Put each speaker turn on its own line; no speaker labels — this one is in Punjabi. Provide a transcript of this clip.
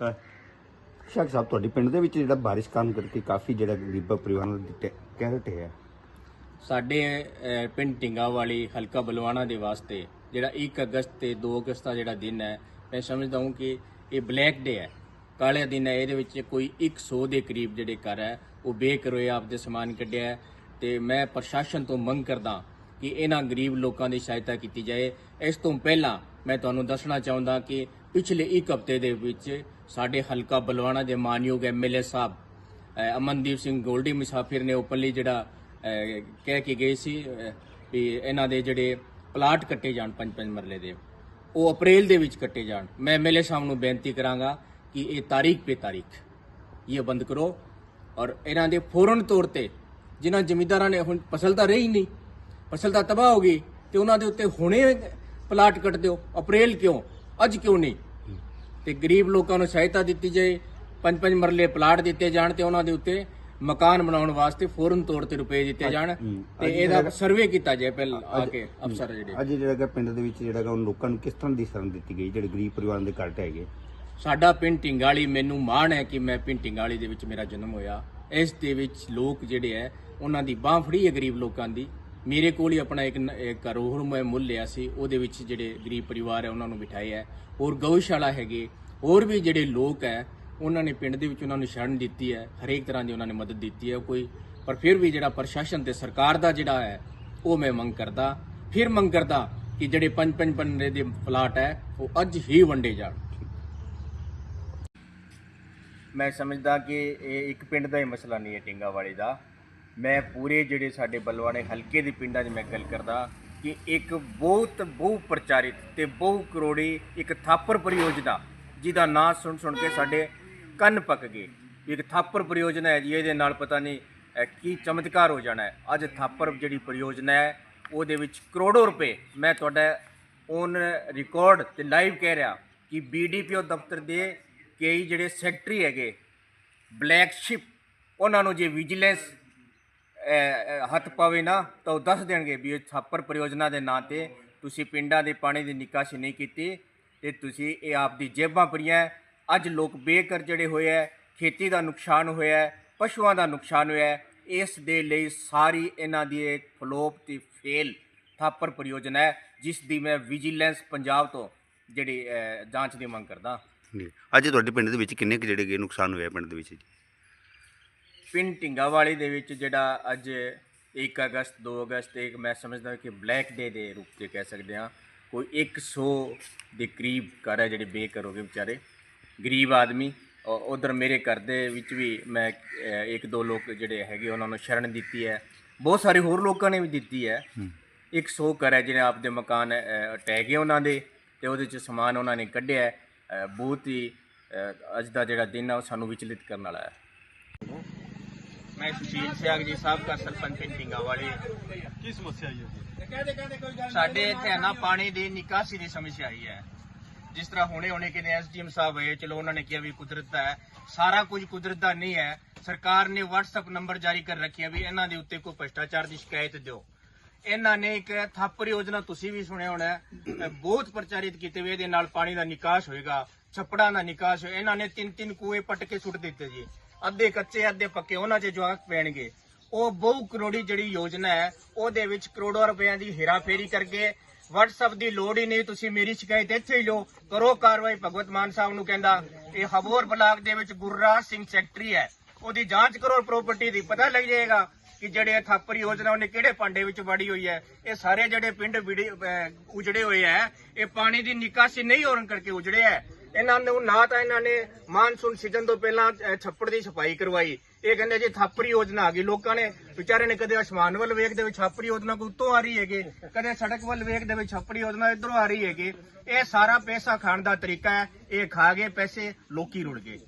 ਸ਼ਾਕ ਸਾਹਿਬ ਤੁਹਾਡੇ ਪਿੰਡ ਦੇ ਵਿੱਚ ਜਿਹੜਾ ਬਾਰਿਸ਼ ਕਾਰਨ ਕਰਕੇ ਕਾਫੀ ਜਿਹੜਾ ਗਰੀਬਾਂ ਪਰਿਵਾਰਾਂ ਨੂੰ ਦਿੱਤੇ ਕਹਿ ਰਹੇ ਹੈ
ਸਾਡੇ ਅਹ, ਪਿੰਡ ਢਿੰਗਾ ਵਾਲੀ ਹਲਕਾ ਬਲਵਾਣਾ ਦੇ ਵਾਸਤੇ ਜਿਹੜਾ 1 ਅਗਸਤ ਤੇ 2 ਅਗਸਤ ਦਾ ਜਿਹੜਾ ਦਿਨ ਹੈ ਮੈਂ ਸਮਝਦਾ ਹਾਂ ਕਿ ਇਹ ਬਲੈਕ ਡੇ ਹੈ। ਕਾਲੇ ਦਿਨ ਹੈ ਇਹਦੇ ਵਿੱਚ ਕੋਈ 100 ਦੇ ਕਰੀਬ ਜਿਹੜੇ ਘਰ ਹੈ ਉਹ ਬੇਕਰੋਏ ਆਪਦੇ ਸਮਾਨ ਕੱਢਿਆ ਹੈ। ਤੇ ਮੈਂ ਪ੍ਰਸ਼ਾਸਨ ਤੋਂ ਮੰਗ ਕਰਦਾ ਕਿ ਇਹਨਾਂ ਗਰੀਬ ਲੋਕਾਂ ਦੀ ਸਹਾਇਤਾ ਕੀਤੀ ਜਾਏ। ਇਸ ਤੋਂ ਪਹਿਲਾਂ ਮੈਂ ਤੁਹਾਨੂੰ ਦੱਸਣਾ ਚਾਹੁੰਦਾ ਕਿ ਪਿਛਲੇ ਇੱਕ ਹਫ਼ਤੇ ਦੇ ਵਿੱਚ ਸਾਡੇ ਹਲਕਾ ਬਲਵਾਣਾ ਦੇ ਮਾਨਯੋਗ ਐਮਐਲਏ ਸਾਹਿਬ ਅਮਨਦੀਪ ਸਿੰਘ ਗੋਲਡੀ ਮੁਸਾਫਿਰ ਨੇ ਓਪਨਲੀ ਜਿਹੜਾ ਕਹਿ ਕੇ ਗਏ ਸੀ ਵੀ ਇਹਨਾਂ ਦੇ ਜਿਹੜੇ ਪਲਾਟ ਕੱਟੇ ਜਾਣ ਪੰਜ ਪੰਜ ਮਰਲੇ ਦੇ, ਉਹ ਅਪ੍ਰੈਲ ਦੇ ਵਿੱਚ ਕੱਟੇ ਜਾਣ। ਮੈਂ ਐਮਐਲਏ ਸਾਹਿਬ ਨੂੰ ਬੇਨਤੀ ਕਰਾਂਗਾ ਕਿ ਇਹ ਤਾਰੀਖ ਪੇ ਤਾਰੀਖ ਇਹ ਬੰਦ ਕਰੋ ਔਰ ਇਹਨਾਂ ਦੇ ਫੌਰਨ ਤੌਰ ਤੇ ਜਿਨ੍ਹਾਂ ਜ਼ਮੀਂਦਾਰਾਂ ਨੇ ਹੁਣ ਫਸਲ ਤਾਂ ਰਹੀ ਨਹੀਂ, ਫਸਲ ਤਾਂ ਤਬਾਹ ਹੋ ਗਈ ਤੇ ਉਹਨਾਂ ਦੇ ਉੱਤੇ ਹੁਣੇ ਪਲਾਟ ਕੱਟ ਦਿਓ, ਅਪ੍ਰੈਲ ਕਿਉਂ? ਅੱਜ ਕਿਉਂ ਨਹੀਂ? ਤੇ ਗਰੀਬ ਲੋਕਾਂ ਨੂੰ ਸਹਾਇਤਾ ਦਿੱਤੀ ਜਾਏ ਪੰਜ ਪੰਜ ਮਰਲੇ ਪਲਾਟ ਦਿੱਤੇ ਜਾਣ ਤੇ ਉਹਨਾਂ ਦੇ ਉੱਤੇ ਮਕਾਨ ਬਣਾਉਣ ਵਾਸਤੇ ਫੌਰਨ ਤੌਰ ਤੇ ਰੁਪਏ ਦਿੱਤੇ ਜਾਣ ਤੇ ਇਹਦਾ ਸਰਵੇ ਕੀਤਾ ਜਾਏ ਪਹਿਲ ਆ ਕੇ ਅਫਸਰ ਜਿਹੜੇ।
ਅੱਜ ਜਿਹੜਾ ਹੈਗਾ ਪਿੰਡ ਦੇ ਵਿੱਚ ਜਿਹੜਾ ਹੈਗਾ ਉਹ ਲੋਕਾਂ ਨੂੰ ਕਿਸ ਤਰ੍ਹਾਂ ਦੀ ਸ਼ਰਨ ਦਿੱਤੀ ਗਈ ਜਿਹੜੇ ਗਰੀਬ ਪਰਿਵਾਰਾਂ ਦੇ ਘਰ ਹੈਗੇ
ਸਾਡਾ ਪਿੰਡ ਢਿੰਗਾਲੀ ਮੈਨੂੰ ਮਾਣ ਹੈ ਕਿ ਮੈਂ ਪਿੰਡ ਢਿੰਗਾਲੀ ਦੇ ਵਿੱਚ ਮੇਰਾ ਜਨਮ ਹੋਇਆ। ਇਸ ਦੇ ਵਿੱਚ ਲੋਕ ਜਿਹੜੇ ਹੈ ਉਹਨਾਂ ਦੀ ਬਾਹ ਫੜੀ ਹੈ ਗਰੀਬ ਲੋਕਾਂ ਦੀ। ਮੇਰੇ ਕੋਲ ਹੀ ਆਪਣਾ ਇੱਕ ਨ- ਕਰੋੜ ਮੈਂ, ਮੁੱਲ ਲਿਆ ਸੀ, ਉਹਦੇ ਵਿੱਚ ਜਿਹੜੇ ਗਰੀਬ ਪਰਿਵਾਰ ਹੈ ਉਹਨਾਂ ਨੂੰ ਬਿਠਾਏ ਹੈ ਔਰ ਗਊਸ਼ਾਲਾ ਹੈਗੇ, ਹੋਰ ਵੀ ਜਿਹੜੇ ਲੋਕ ਹੈ ਉਹਨਾਂ ਨੇ ਪਿੰਡ ਦੇ ਵਿੱਚ ਉਹਨਾਂ ਨੂੰ ਸ਼ਰਨ ਦਿੱਤੀ ਹੈ ਹਰੇਕ ਤਰ੍ਹਾਂ ਦੀ ਉਹਨਾਂ ਨੇ ਮਦਦ ਦਿੱਤੀ ਹੈ ਕੋਈ। ਪਰ ਫਿਰ ਵੀ ਜਿਹੜਾ ਪ੍ਰਸ਼ਾਸਨ ਤੇ ਸਰਕਾਰ ਦਾ ਜਿਹੜਾ ਹੈ ਉਹ ਮੈਂ ਮੰਗ ਕਰਦਾ, ਫਿਰ ਮੰਗ ਕਰਦਾ ਕਿ ਜਿਹੜੇ ਪੰਜ ਪੰਜ ਪੰਨੇ ਦੇ ਪਲਾਟ ਹੈ ਉਹ ਅੱਜ ਹੀ ਵੰਡੇ ਜਾਣ। ਮੈਂ ਸਮਝਦਾ ਕਿ ਇਹ ਇੱਕ ਪਿੰਡ ਦਾ ਹੀ ਮਸਲਾ ਨਹੀਂ ਹੈ, ਟਿੰਗਾਵਾਲੀ ਦਾ। ਮੈਂ ਪੂਰੇ ਜਿਹੜੇ ਸਾਡੇ ਬਲਵਾੜੇ ਹਲਕੇ ਦੇ ਪਿੰਡਾਂ 'ਚ ਮੈਂ ਗੱਲ ਕਰਦਾ ਕਿ ਇੱਕ ਬਹੁਤ ਬਹੁ ਪ੍ਰਚਾਰਿਤ ਤੇ ਬਹੁ ਕਰੋੜੀ ਇੱਕ ਥਾਪਰ ਪਰਿਯੋਜਨਾ, ਜਿਹਦਾ ਨਾਂ ਸੁਣ ਸੁਣ ਕੇ ਸਾਡੇ ਕੰਨ ਪੱਕ ਗਏ। ਇੱਕ ਥਾਪਰ ਪਰਿਯੋਜਨਾ ਹੈ ਜੀ, ਇਹਦੇ ਨਾਲ ਪਤਾ ਨਹੀਂ ਕੀ ਚਮਤਕਾਰ ਹੋ ਜਾਣਾ ਹੈ। ਅੱਜ ਥਾਪਰ ਜਿਹੜੀ ਪਰਿਯੋਜਨਾ ਹੈ, ਉਹਦੇ ਵਿੱਚ ਕਰੋੜੋ ਰੁਪਏ ਮੈਂ ਤੁਹਾਡਾ ਔਨ ਰਿਕਾਰਡ ਤੇ ਲਾਈਵ ਕਹਿ ਰਿਹਾ ਕਿ ਬੀਡੀਪੀਓ ਦਫ਼ਤਰ ਦੇ ਕਈ ਜਿਹੜੇ ਸੈਕਟਰੀ ਹੈਗੇ ਬਲੈਕ ਸ਼ਿਪ ਉਹਨਾਂ ਨੂੰ ਜੇ ਵਿਜੀਲੈਂਸ ਹੱਥ ਪਾਵੇ ਨਾ ਤਾਂ ਉਹ ਦੱਸ ਦੇਣਗੇ ਵੀ ਇਹ ਛਾਪਰ ਪਰਿਯੋਜਨਾ ਦੇ ਨਾਂ ਤੇ ਤੁਸੀਂ ਪਿੰਡਾਂ ਦੇ ਪਾਣੀ ਦੀ ਨਿਕਾਸੀ ਨਹੀਂ ਕੀਤੀ ਤੇ ਤੁਸੀਂ ਇਹ ਆਪ ਦੀ ਜੇਬਾਂ ਭਰੀਆਂ ਅੱਜ ਲੋਕ ਬੇਘਰ ਜਿਹੜੇ ਹੋਏ ਹੈ ਖੇਤੀ ਦਾ ਨੁਕਸਾਨ ਹੋਇਆ ਹੈ ਪਸ਼ੂਆਂ ਦਾ ਨੁਕਸਾਨ ਹੋਇਆ ਹੈ ਇਸ ਦੇ ਲਈ ਸਾਰੀ ਇਹਨਾਂ ਦੀ ਇੱਕ ਫਲੋਪ ਤੇ ਫੇਲ ਥਾਪਰ ਪਰਿਯੋਜਨਾ ਹੈ ਜਿਸ ਦੀ ਮੈਂ ਵਿਜੀਲੈਂਸ ਪੰਜਾਬ ਤੋਂ ਜਿਹੜੀ ਅਹ, ਜਾਂਚ ਦੀ ਮੰਗ ਕਰਦਾ।
ਜੀ। ਅੱਜ ਤੁਹਾਡੇ ਪਿੰਡ ਦੇ ਵਿੱਚ ਕਿੰਨੇ ਕੁ ਜਿਹੜੇ ਗਏ ਨੁਕਸਾਨ ਹੋਇਆ ਪਿੰਡ ਦੇ ਵਿੱਚ ਜੀ?
ਪਿੰਡ ਢਿੰਗਾਵਾਲੀ ਦੇ ਵਿੱਚ ਜਿਹੜਾ ਅੱਜ 1 ਅਗਸਤ 2 ਅਗਸਤ ਤੇ ਇੱਕ ਮੈਂ ਸਮਝਦਾ ਕਿ ਬਲੈਕ ਡੇ ਦੇ ਰੂਪ 'ਚ ਕਹਿ ਸਕਦੇ ਹਾਂ। ਕੋਈ 100 ਦੇ ਕਰੀਬ ਘਰ ਹੈ ਜਿਹੜੇ ਬੇਘਰ ਹੋ ਗਏ ਵਿਚਾਰੇ। ਗਰੀਬ ਆਦਮੀ। ਉਧਰ ਮੇਰੇ ਘਰ ਦੇ ਵਿੱਚ ਵੀ ਮੈਂ ਇੱਕ ਦੋ ਲੋਕ ਜਿਹੜੇ ਹੈਗੇ ਉਹਨਾਂ ਨੂੰ ਸ਼ਰਨ ਦਿੱਤੀ ਹੈ। ਬਹੁਤ ਸਾਰੇ ਹੋਰ ਲੋਕਾਂ ਨੇ ਵੀ ਦਿੱਤੀ ਹੈ। 100 ਘਰ ਹੈ ਜਿਹੜੇ ਆਪਦੇ ਮਕਾਨ ਟਹਿ ਗਏ ਉਹਨਾਂ ਦੇ ਤੇ ਉਹਦੇ ਚ ਸਮਾਨ ਉਹਨਾਂ ਨੇ ਕੱਢਿਆ ਬਹੁਤ ਹੀ ਅੱਜ ਦਾ ਜਿਹੜਾ ਦਿਨ ਹੈ ਉਹ ਸਾਨੂੰ ਵਿਚਲਿਤ ਕਰਨ ਵਾਲਾ ਹੈ। ਮੈਂ ਸੁਸ਼ੀਲ ਸਿਆਗ ਜੀ ਸਾਹਿਬ ਦਾ ਸਰਪੰਚ ਪਿੰਡਿੰਗਾ ਵਾਲੀ।
ਕੀ ਸਮੱਸਿਆ ਆਈ ਹੈ
ਸਾਡੇ ਇੱਥੇ ਨਾ ਪਾਣੀ ਦੀ ਨਿਕਾਸੀ ਦੀ ਸਮੱਸਿਆ ਆਈ ਹੈ। ਜਿਸ ਤਰ੍ਹਾਂ ਹੁਣੇ ਹੁਣੇ ਕਿਨੇ ਐਸਡੀਐਮ ਸਾਹਿਬ ਹੋਏ ਚਲੋ ਉਹਨਾਂ ਨੇ ਕਿਹਾ ਵੀ ਕੁਦਰਤ ਦਾ ਹੈ। ਸਾਰਾ ਕੁਝ ਕੁਦਰਤ ਦਾ ਨਹੀਂ ਹੈ। ਸਰਕਾਰ ਨੇ WhatsApp ਨੰਬਰ ਜਾਰੀ ਕਰ ਰੱਖਿਆ ਵੀ ਇਹਨਾਂ ਦੇ ਉੱਤੇ ਕੋਈ ਭ੍ਰਿਸ਼ਟਾਚਾਰ ਦੀ ਸ਼ਿਕਾਇਤ ਦਿਓ। ਇਹਨਾਂ ਨੇ ਇੱਕ ਥਾਪਰ ਯੋਜਨਾ ਤੁਸੀਂ ਵੀ ਸੁਣਿਆ ਹੋਣਾ ਬਹੁਤ ਪ੍ਰਚਾਰਿਤ ਕੀਤੇ ਹੋਏ ਇਹਦੇ ਨਾਲ ਪਾਣੀ ਦਾ ਨਿਕਾਸ ਹੋਏਗਾ ਛੱਪੜਾਂ ਦਾ ਨਿਕਾਸ ਇਹਨਾਂ ਨੇ ਤਿੰਨ ਤਿੰਨ ਕੂਏ ਪੱਟ ਕੇ ਸੁੱਟ ਦਿੱਤੇ ਜੀ। ਅੱਧੇ ਕੱਚੇ, ਅੱਧੇ ਪੱਕੇ, ਉਹਨਾਂ 'ਚ ਜਵਾਕ ਪੈਣਗੇ। ਉਹ ਬਹੁ ਕਰੋੜੀ ਜਿਹੜੀ ਯੋਜਨਾ ਹੈ, ਉਹਦੇ ਵਿੱਚ ਕਰੋੜਾਂ ਰੁਪਈਆਂ ਦੀ ਹੇਰਾਫੇਰੀ ਕਰਕੇ WhatsApp ਦੀ ਲੋੜ ਹੀ ਨਹੀਂ, ਤੁਸੀਂ ਮੇਰੀ ਸ਼ਿਕਾਇਤ ਇੱਥੇ ਹੀ ਲਓ। ਕਰੋ ਕਾਰਵਾਈ, ਭਗਵਤ ਮਾਨ ਸਾਹਿਬ ਨੂੰ ਕਹਿੰਦਾ। ਇਹ ਹਬੋਰ ਬਲਾਕ ਦੇ ਵਿੱਚ ਗੁਰਰਾਜ ਸਿੰਘ ਸੈਕਟਰੀ ਹੈ। ਉਹਦੀ ਜਾਂਚ ਕਰੋ ਪ੍ਰਾਪਰਟੀ ਦੀ। ਪਤਾ ਲੱਗ ਜਾਏਗਾ ਕਿ ਜਿਹੜੇ ਥਾਪਰ ਯੋਜਨਾ, ਉਹਨੇ ਕਿਹੜੇ ਭਾਂਡੇ ਵਿੱਚ ਵੜੀ ਹੋਈ ਹੈ। ਇਹ ਸਾਰੇ ਜਿਹੜੇ ਪਿੰਡ ਉਜੜੇ ਹੋਏ ਹੈ। ਇਹ ਪਾਣੀ ਦੀ ਨਿਕਾਸੀ ਨਹੀਂ ਹੋਣ ਕਰਕੇ ਉਜੜੇ ਹੈ। ਇਹਨਾਂ ਨੂੰ ਨਾ ਤਾਂ ਇਹਨਾਂ ਨੇ ਮਾਨਸੂਨ ਸੀਜ਼ਨ ਤੋਂ ਪਹਿਲਾਂ ਛੱਪੜ ਦੀ ਸਫ਼ਾਈ ਕਰਵਾਈ। ਇਹ ਕਹਿੰਦੇ ਜੀ ਥਾਪਰ ਯੋਜਨਾ ਆ ਗਈ। ਲੋਕਾਂ ਨੇ ਵਿਚਾਰੇ ਨੇ ਕਦੇ ਅਸਮਾਨ ਵੱਲ ਵੇਖਦੇ ਵਿੱਚ ਛਾਪਰ ਯੋਜਨਾ ਕੋਈ ਉੱਤੋਂ ਆ ਰਹੀ ਹੈਗੇ, ਕਦੇ ਸੜਕ ਵੱਲ ਵੇਖਦੇ ਵਿੱਚ ਛਾਪਰ ਯੋਜਨਾ ਇਧਰੋਂ ਆ ਰਹੀ ਹੈਗੀ। ਇਹ ਸਾਰਾ ਪੈਸਾ ਖਾਣ ਦਾ ਤਰੀਕਾ ਹੈ, ਇਹ ਖਾ ਗਏ ਪੈਸੇ, ਲੋਕੀ ਰੁੜ ਗਏ।